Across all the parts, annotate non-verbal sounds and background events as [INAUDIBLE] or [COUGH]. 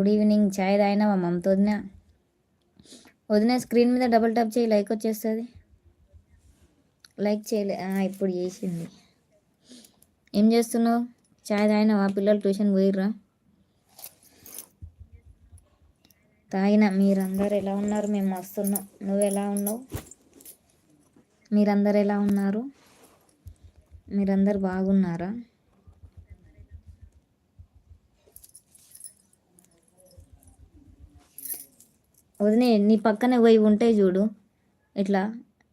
Good evening చాయ్ తాగినావా మమత వదిన. వదిన screen మీద డబుల్ ట్యాప్ చేయి. లైక్ వచ్చేస్తుంది. లైక్ చేయలే. ఇప్పుడు చేసింది. ఏం చేస్తున్నావు? చాయ్ తాగినావా పిల్లలు ట్యూషన్ పోయిర్రా? తాగిన. మీరందరు ఎలా ఉన్నారు? మేము వస్తున్నాం నువ్వు ఎలా ఉన్నావు? మీరందరు ఎలా ఉన్నారు? మీరందరు బాగున్నారా? వదినే నీ పక్కనే పోయి ఉంటాయి చూడు. ఇట్లా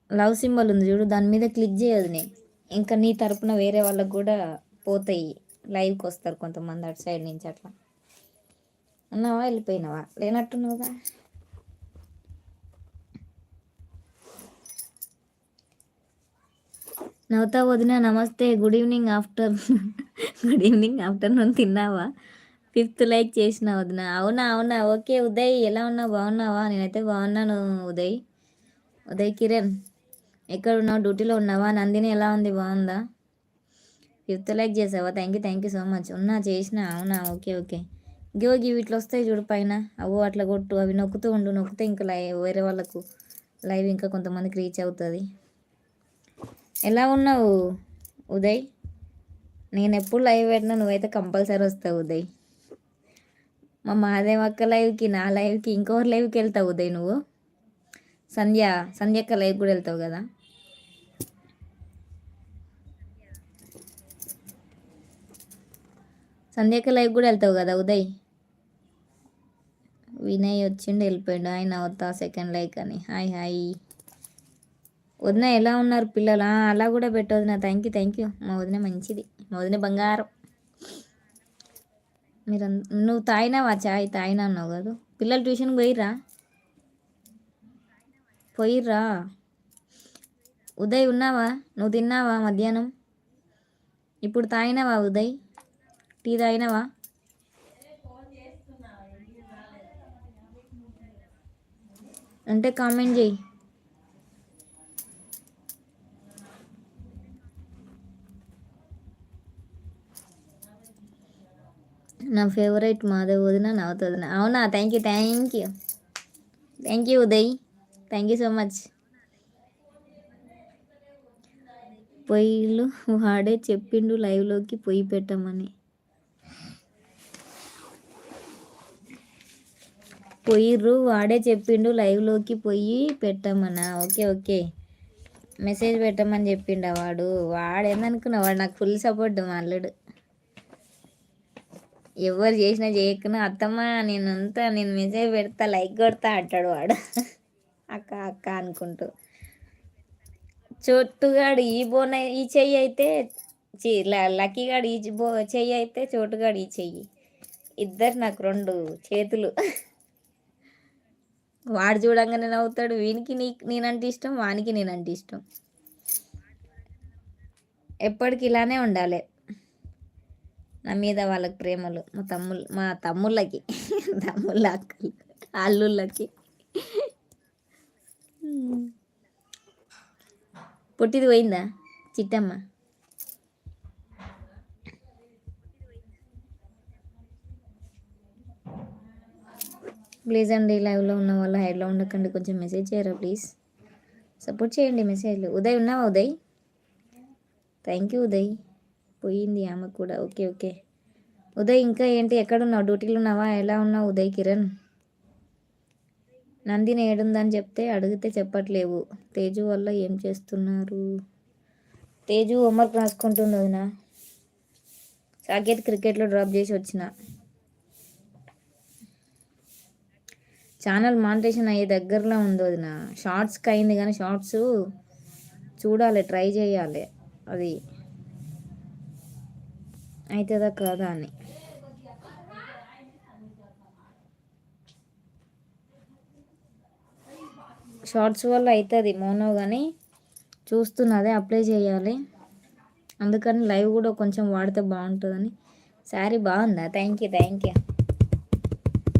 లవ్ సింబల్ ఉంది చూడు దాని మీద క్లిక్ చేయదునే ఇంకా నీ తరపున వేరే వాళ్ళకు కూడా పోతాయి. లైవ్కి వస్తారు కొంతమంది అటు సైడ్ నుంచి అట్లా. ఉన్నావా వెళ్ళిపోయినావా? లేనట్టున్నావుగా? నవతా వదిన నమస్తే good evening after good evening afternoon తిన్నావా? ఫిఫ్త్ లైక్ చేసిన వదిన. అవునా అవునా? ఓకే ఉదయ్ ఎలా ఉన్నావు? బాగున్నావా? నేనైతే బాగున్నాను ఉదయ్. ఉదయ్ కిరణ్ ఎక్కడ ఉన్నావు డ్యూటీలో ఉన్నావా? నందిని ఎలా ఉంది? బాగుందా? ఫిఫ్త్ లైక్ చేసావా? Thank you thank you so much ఉన్నా చేసిన? అవునా? Okay okay. గివ్ గివి ఇట్లా వస్తాయి చూడు పైన. అవు అట్లా కొట్టు. అవి నొక్కుతూ ఉండు. నొక్కితే ఇంకా లైవ్ వేరే వాళ్ళకు లైవ్ ఇంకా కొంతమందికి రీచ్ అవుతుంది. ఎలా ఉన్నావు ఉదయ్? నేను ఎప్పుడు లైవ్ పెట్టినా నువ్వైతే కంపల్సరీ వస్తావు ఉదయ్. మా మాదేవ్ అక్క లైవ్కి నా లైవ్కి ఇంకోరి లైవ్కి వెళ్తావు ఉదయ్ నువ్వు? సంధ్య సంధ్య అక్క లైవ్ కూడా వెళ్తావు కదా? సంధ్య అక్క లైవ్ కూడా వెళ్తావు కదా ఉదయ్? వినయ్ వచ్చిండు వెళ్ళిపోయాడు. ఆయన అవుతా సెకండ్ లైక్ అని. Hi hi. వదిన ఎలా ఉన్నారు పిల్లలు? అలా కూడా పెట్టు వదిన. థ్యాంక్ యూ థ్యాంక్ యూ మా వదిన మంచిది. మా వదిన బంగారం. మీరు నువ్వు తాగినావా చాయ్ తాగినా అన్నావు కదా. పిల్లలు ట్యూషన్కి పోయిర్రా? పోయిర్రా? ఉదయ్ ఉన్నావా? నువ్వు తిన్నావా మధ్యాహ్నం? ఇప్పుడు తాగినావా ఉదయ్? టీ తాగినావా? అంటే కామెంట్ చేయి. నా ఫేవరెట్ మాధవ్ వదిన నవ్వుతుంది అవునా? Thank you thank you thank you Uday. Thank you so much పొయ్యిలు వాడే చెప్పిండు లైవ్లోకి పొయ్యి పెట్టమని. పొయ్యిర్రు వాడే చెప్పిండు లైవ్లోకి పొయ్యి పెట్టమన్నా ఓకే ఓకే మెసేజ్ పెట్టమని చెప్పిండా వాడు? వాడు ఏందనుకున్నా వాడు నాకు ఫుల్ సపోర్ట్ మా అల్లుడు ఎవరు చేసినా చేయకున్నా అత్తమ్మ నేను అంతా నేను మెసేజ్ పెడతా లైక్ కొడతా అంటాడు వాడు. అక్క అక్క అనుకుంటూ. చోటుగాడు ఈ బోన ఈ చెయ్యి అయితే లక్కీగాడు ఈ బో చెయ్యి అయితే చోటుగాడు ఈ చెయ్యి. ఇద్దరు నాకు రెండు చేతులు. వాడు చూడంగానే నవ్వుతాడు వీనికి నీ నేనంటే ఇష్టం వానికి నేనంటే ఇష్టం. ఎప్పటికి ఇలానే ఉండాలి. నా మీద వాళ్ళకి ప్రేమలు మా తమ్ముళ్ళు మా తమ్ముళ్ళకి [LAUGHS] తమ్ముళ్ళ అక్కలు అల్లుళ్ళకి. పుట్టిది పోయిందా? చిట్టమ్మ? ప్లీజ్ అండి లైవ్లో ఉన్న వాళ్ళు హైడ్లో ఉండకండి. కొంచెం మెసేజ్ చేయరా ప్లీజ్? సపోర్ట్ చేయండి మెసేజ్లు. ఉదయ్ ఉన్నావా ఉదయ్? Thank you Uday. పోయింది ఆమె కూడా. Okay okay. ఉదయ్ ఇంకా ఏంటి? ఎక్కడున్నావు? డ్యూటీలో ఉన్నావా ఎలా ఉన్నావు ఉదయ్ కిరణ్? నందిని ఏడుందని చెప్తే అడిగితే చెప్పట్లేవు. తేజు వల్ల ఏం చేస్తున్నారు? తేజు హోంవర్క్ రాసుకుంటుంది వదిన. సాకేత్ క్రికెట్లో డ్రాప్ చేసి వచ్చిన. ఛానల్ మానిటేషన్ అయ్యే దగ్గరలో ఉంది వదిన. షార్ట్స్కి అయింది కానీ షార్ట్స్ చూడాలి ట్రై చేయాలి. అది అవుతుందా కాదా అని షార్ట్స్ వల్ల అవుతుంది మోనో కానీ చూస్తున్నదే అప్లై చేయాలి. అందుకని లైవ్ కూడా కొంచెం వాడితే బాగుంటుందని. శారీ బాగుందా? Thank you thank you.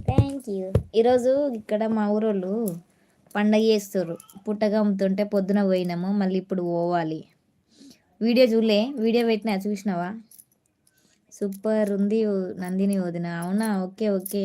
Thank you. ఈరోజు ఇక్కడ మా ఊరోళ్ళు పండగ చేస్తారు పుట్టగా అమ్ముతుంటే పొద్దున పోయినాము మళ్ళీ ఇప్పుడు పోవాలి. వీడియో చూడలే వీడియో పెట్టినా చూసినావా? సూపర్ ఉంది నందిని వదిన. అవునా? Okay okay.